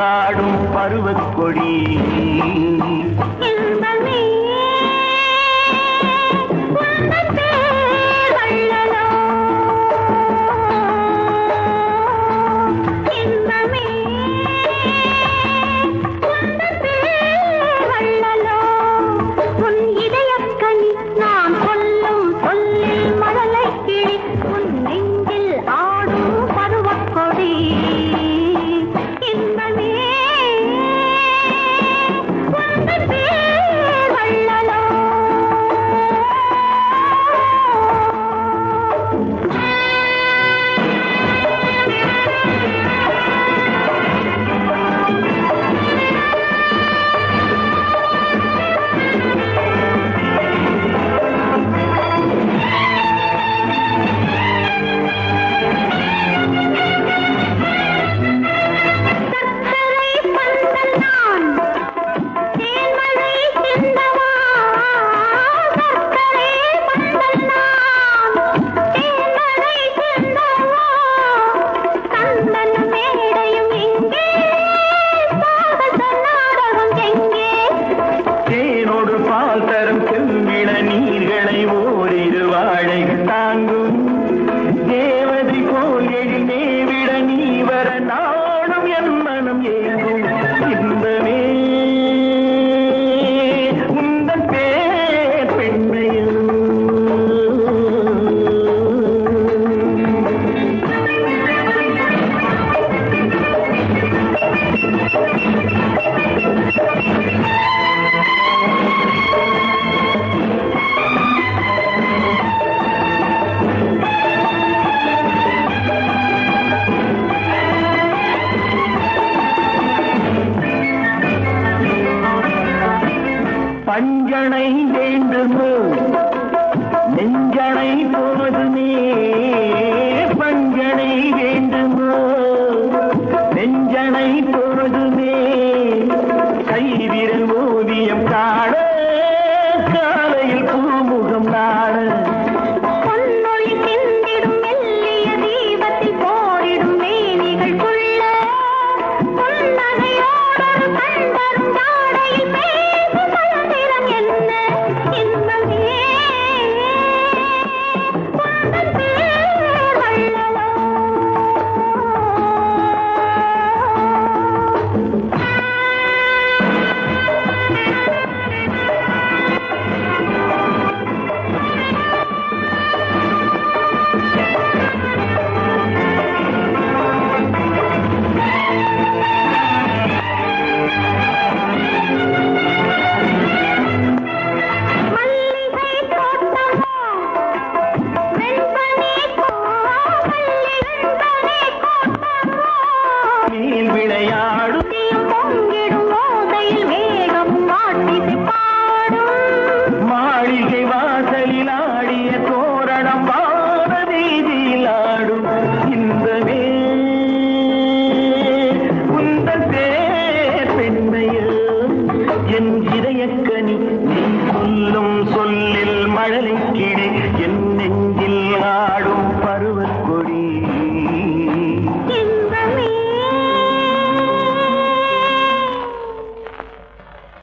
ஆடும் பருவக்கொடி. எங்கும் இன்பமே உந்தன் பேர் பெண்மையில் Thank you. வஞ்சனை வேண்டுமோ? நெஞ்சனை போதுமே வாசலில் ஆடிய தோரணம் பாரதி